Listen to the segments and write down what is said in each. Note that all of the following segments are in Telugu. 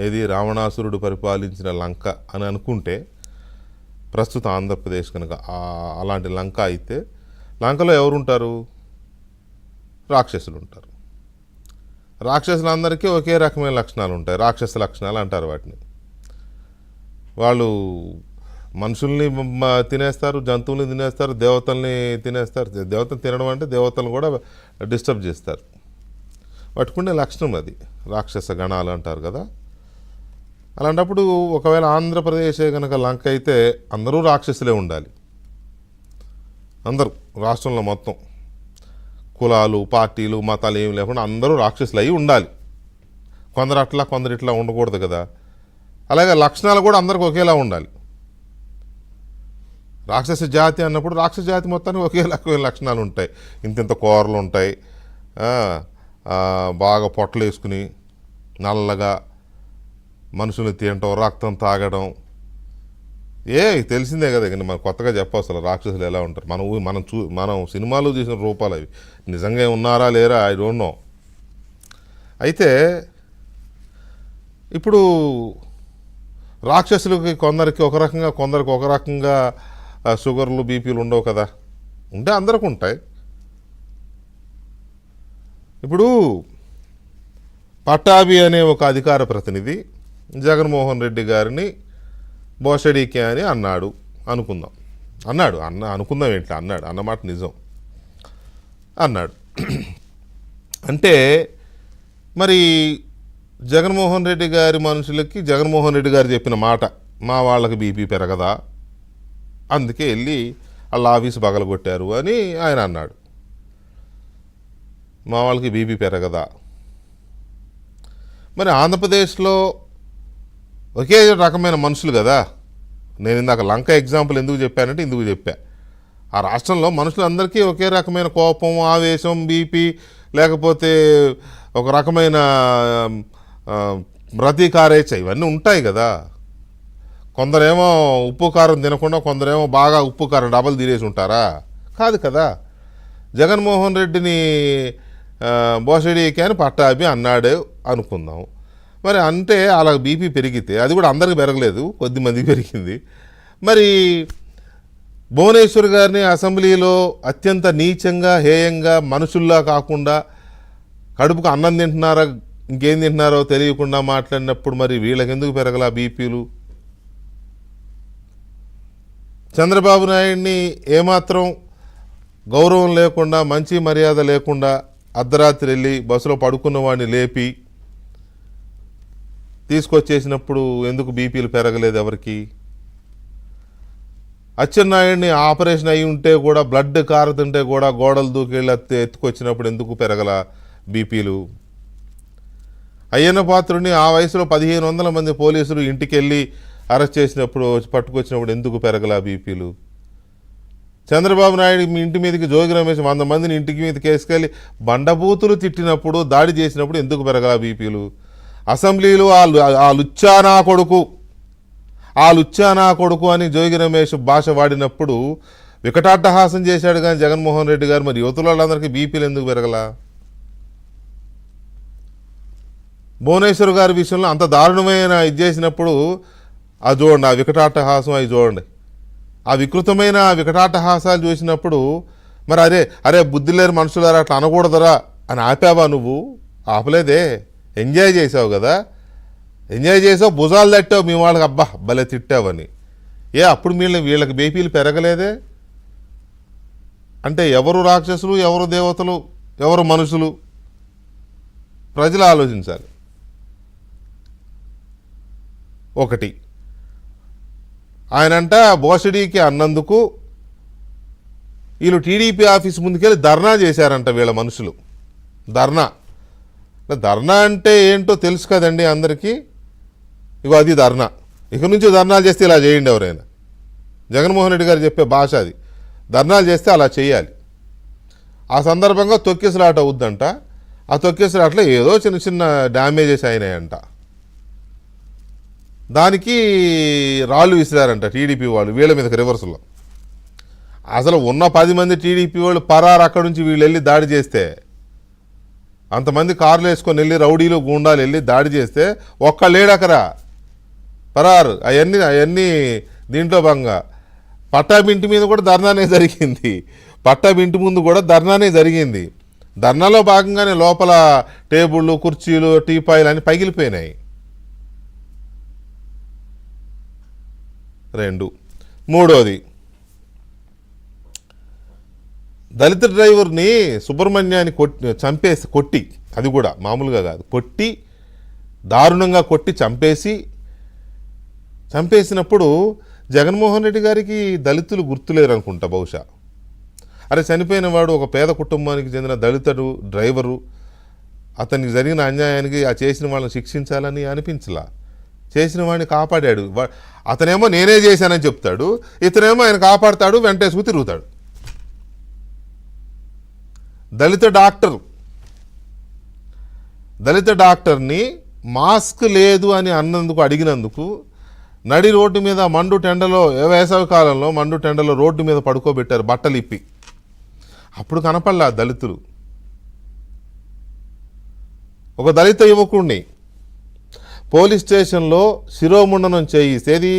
ఏది రావణాసురుడు పరిపాలించిన లంక అని అనుకుంటే ప్రస్తుత ఆంధ్రప్రదేశ్ కనుక అలాంటి లంక అయితే లంకలో ఎవరుంటారు? రాక్షసులు ఉంటారు రాక్షసులందరికీ ఒకే రకమైన లక్షణాలు ఉంటాయి రాక్షస లక్షణాలు అంటారు వాటిని. వాళ్ళు మనుషుల్ని తినేస్తారు జంతువుల్ని తినేస్తారు దేవతల్ని తినేస్తారు. దేవతలు తినడం అంటే దేవతలను కూడా డిస్టర్బ్ చేస్తారు. పట్టుకునే లక్షణం అది. రాక్షస గణాలు అంటారు కదా. అలాంటప్పుడు ఒకవేళ ఆంధ్రప్రదేశే కనుక లంక అయితే అందరూ రాక్షసులే ఉండాలి. అందరూ రాష్ట్రంలో మొత్తం. కులాలు పార్టీలు మతాలు ఏమి లేకుండా అందరూ రాక్షసులు అయి ఉండాలి. కొందరు అట్లా కొందరు ఇట్లా ఉండకూడదు కదా. అలాగే లక్షణాలు కూడా అందరికి ఒకేలా ఉండాలి. రాక్షస జాతి అన్నప్పుడు రాక్షస జాతి మొత్తానికి ఒకే లక్షణాలు ఉంటాయి. ఇంత ఇంత కూరలు ఉంటాయి. బాగా పొట్టలు వేసుకుని నల్లగా మనుషుల్ని తినటం రక్తం తాగడం. ఏ తెలిసిందే కదా ఇక మనం కొత్తగా చెప్పవసలు రాక్షసులు ఎలా ఉంటారు. మనం మనం చూ మనం సినిమాలు చూసిన రూపాలు అవి. నిజంగా ఉన్నారా లేరా ఐ డోంట్ నో. అయితే ఇప్పుడు రాక్షసులకి కొందరికి ఒక రకంగా కొందరికి ఒక రకంగా షుగర్లు బీపీలు ఉండవు కదా. ఉంటే అందరికి ఉంటాయి. ఇప్పుడు పట్టాభి అనే ఒక అధికార ప్రతినిధి జగన్మోహన్ రెడ్డి గారిని బోషడీకే అని అన్నాడు. అనుకుందాం. అన్నాడు. అన్న అనుకుందాం ఏంటి? అన్నాడు. అన్నమాట నిజం. అన్నాడు. అంటే మరి జగన్మోహన్ రెడ్డి గారి మనుషులకి జగన్మోహన్ రెడ్డి గారు చెప్పిన మాట మా వాళ్ళకి బీపీ పెరగదా? అందుకే వెళ్ళి వాళ్ళ ఆఫీస్ పగలగొట్టారు అని ఆయన అన్నాడు. మా వాళ్ళకి బీపీ పెరగదా? మరి ఆంధ్రప్రదేశ్లో ఒకే రకమైన మనుషులు కదా. నేను ఇందాక లంక ఎగ్జాంపుల్ ఎందుకు చెప్పానంటే ఇందుకు చెప్పా. ఆ రాష్ట్రంలో మనుషులందరికీ ఒకే రకమైన కోపం ఆవేశం బీపీ లేకపోతే ఒక రకమైన ఆ, ఇవన్నీ ఉంటాయి కదా. కొందరేమో ఉప్పు కారం తినకుండా కొందరేమో బాగా ఉప్పు కారం డబల్ తీరేసి ఉంటారా? కాదు కదా. జగన్మోహన్ రెడ్డిని బోసడీకి అని పట్టాభి అన్నాడే అనుకుందాం. మరి అంటే అలా బీపీ పెరిగితే అది కూడా అందరికి పెరగలేదు కొద్ది మంది పెరిగింది. మరి భువనేశ్వర్ గారిని అసెంబ్లీలో అత్యంత నీచంగా హేయంగా మనుషుల్లా కాకుండా కడుపుకు అన్నం తింటున్నారా ఇంకేం తింటున్నారో తెలియకుండా మాట్లాడినప్పుడు మరి వీళ్ళకి ఎందుకు పెరగల బీపీలు? చంద్రబాబు నాయుడిని ఏమాత్రం గౌరవం లేకుండా మంచి మర్యాద లేకుండా అర్ధరాత్రి వెళ్ళి బస్సులో పడుకున్న వాడిని లేపి తీసుకొచ్చేసినప్పుడు ఎందుకు బీపీలు పెరగలేదు ఎవరికి? అచ్చెన్నాయుడిని ఆపరేషన్ అయి ఉంటే కూడా బ్లడ్ కారుతుంటే కూడా గోడలు దూకెళ్ళి ఎత్తుకొచ్చినప్పుడు ఎందుకు పెరగల బీపీలు? అయ్యన్న పాత్రుని ఆ వయసులో పదిహేను వందల మంది పోలీసులు ఇంటికి వెళ్ళి అరెస్ట్ చేసినప్పుడు పట్టుకొచ్చినప్పుడు ఎందుకు పెరగల బీపీలు? చంద్రబాబు నాయుడు మీ ఇంటి మీదకి జోగి రమేష్ వంద మందిని ఇంటికి మీదకి వేసుకెళ్ళి బండబూతులు తిట్టినప్పుడు దాడి చేసినప్పుడు ఎందుకు పెరగల బీపీలు? అసెంబ్లీలో ఆ ఆ లుచ్చా నా కొడుకు ఆ లుచ్చానా కొడుకు అని జోగి రమేష్ భాష వాడినప్పుడు వికటాట్టహాసం చేశాడు కానీ జగన్మోహన్ రెడ్డి గారు మరి యువతుల వాళ్ళందరికీ బీపీలు ఎందుకు పెరగలా? భువనేశ్వర్ గారి విషయంలో అంత దారుణమైన ఇది చేసినప్పుడు అది చూడండి ఆ వికటాట్టహాసం అవి చూడండి. ఆ వికృతమైన వికటాట్టహాసాలు చూసినప్పుడు మరి అరే అరే బుద్ధి లేని మనుషులారా అట్లా అనకూడదరా అని ఆపావా నువ్వు? ఆపలేదే. ఎంజాయ్ చేసావు కదా? ఎంజాయ్ చేసావు భుజాలు తట్టావు మీ వాళ్ళకి అబ్బా భలే తిట్టావని. ఏ అప్పుడు వీళ్ళ వీళ్ళకి బేపీలు పెరగలేదే? అంటే ఎవరు రాక్షసులు ఎవరు దేవతలు ఎవరు మనుషులు? ప్రజలు ఆలోచించాలి. ఒకటి. ఆయనంట బోషడీకి అన్నందుకు వీళ్ళు టీడీపీ ఆఫీస్ ముందుకెళ్ళి ధర్నా చేశారంట వీళ్ళ మనుషులు. ధర్నా. ధర్నా అంటే ఏంటో తెలుసు కదండి అందరికీ? ఇగో అది ధర్నా. ఇక నుంచి ధర్నాలు చేస్తే ఇలా చేయండి ఎవరైనా. జగన్మోహన్ రెడ్డి గారు చెప్పే భాష అది. ధర్నాలు చేస్తే అలా చేయాలి. ఆ సందర్భంగా తొక్కిసలాట అవుద్దంట. ఆ తొక్కిసలాటలో ఏదో చిన్న చిన్న డ్యామేజెస్ అయినాయంట. దానికి రాళ్ళు విసిరారంట టీడీపీ వాళ్ళు వీళ్ళ మీదకి రివర్స్లో. అసలు ఉన్న పది మంది టీడీపీ వాళ్ళు పరారు అక్కడి నుంచి వీళ్ళు వెళ్ళి దాడి చేస్తే అంతమంది కార్లు వేసుకొని వెళ్ళి రౌడీలు గూండాలు వెళ్ళి దాడి చేస్తే ఒక్క లేడకరా పరారు. అవన్నీ అవన్నీ దీంట్లో భాగంగా. పట్టాబింటి మీద కూడా ధర్నానే జరిగింది. పట్టాబింటి ముందు కూడా ధర్నానే జరిగింది. ధర్నాలో భాగంగానే లోపల టేబుళ్ళు కుర్చీలు టీపాయిలు అన్నీ పగిలిపోయినాయి. రెండు. మూడోది. దళిత డ్రైవర్ని సుబ్రహ్మణ్యాన్ని కొట్టి చంపేసి కొట్టి అది కూడా మామూలుగా కాదు కొట్టి దారుణంగా కొట్టి చంపేసి చంపేసినప్పుడు జగన్మోహన్ రెడ్డి గారికి దళితులు గుర్తులేరు అనుకుంటా బహుశా. అరే చనిపోయిన వాడు ఒక పేద కుటుంబానికి చెందిన దళితుడు డ్రైవరు అతనికి జరిగిన అన్యాయానికి ఆ చేసిన వాళ్ళని శిక్షించాలని అనిపించలా. చేసిన వాడిని కాపాడాడు. అతనేమో నేనే చేశానని చెప్తాడు ఇతనేమో ఆయన కాపాడతాడు వెంటేసుకు తిరుగుతాడు. దళిత డాక్టర్. దళిత డాక్టర్ని మాస్క్ లేదు అని అన్నందుకు అడిగినందుకు నడి రోడ్డు మీద మండు టెండలో ఏ వేసవి కాలంలో మండు టెండలో రోడ్డు మీద పడుకోబెట్టారు బట్టలు ఇప్పి అప్పుడు కనపడలే దళితులు. ఒక దళిత యువకుడిని పోలీస్ స్టేషన్లో శిరోముండనం చేయిస్తేది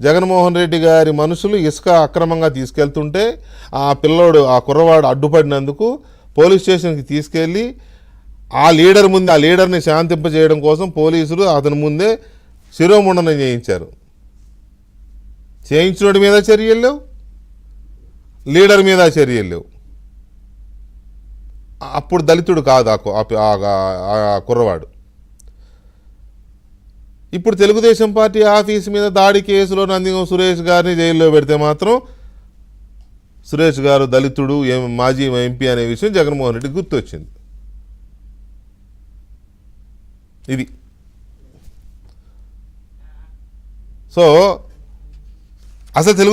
జగన్మోహన్ రెడ్డి గారి మనుషులు ఇసుక అక్రమంగా తీసుకెళ్తుంటే ఆ పిల్లోడు ఆ కుర్రవాడు అడ్డుపడినందుకు పోలీస్ స్టేషన్కి తీసుకెళ్ళి ఆ లీడర్ ముందు ఆ లీడర్ని శాంతింపజేయడం కోసం పోలీసులు అతని ముందే శిరోముండనం చేయించారు. చేయించినోడి మీద చర్యలు లేవు. లీడర్ మీద చర్యలు లేవు. అప్పుడు దళితుడు కాదు ఆ కుర్రవాడు. ఇప్పుడు తెలుగుదేశం పార్టీ ఆఫీస్ మీద దాడి కేసులో నందిగం సురేష్ గారిని జైల్లో పెడితే మాత్రం సురేష్ గారు దళితుడు మాజీ ఎంపీ అనే విషయం జగన్మోహన్ రెడ్డి గుర్తొచ్చింది. ఇది. సో అసలు తెలుగుదేశం